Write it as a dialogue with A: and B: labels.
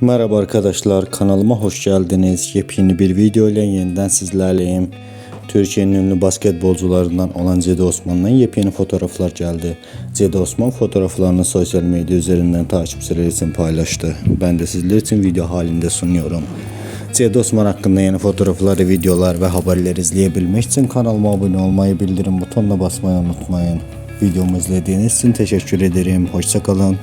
A: Merhaba arkadaşlar kanalıma hoş geldiniz. Yepyeni bir video ile yeniden sizlerleyim. Türkiye'nin ünlü basketbolcularından olan Cedi Osman'dan yepyeni fotoğraflar geldi. Cedi Osman fotoğraflarını sosyal medya üzerinden takipçiler için paylaştı. Ben de sizler için video halinde sunuyorum. Cedi Osman hakkında yeni fotoğrafları, videolar ve haberleri izleyebilmek için kanalıma abone olmayı, bildirim butonuna basmayı unutmayın. Videomu izlediğiniz için teşekkür ederim. Hoşçakalın.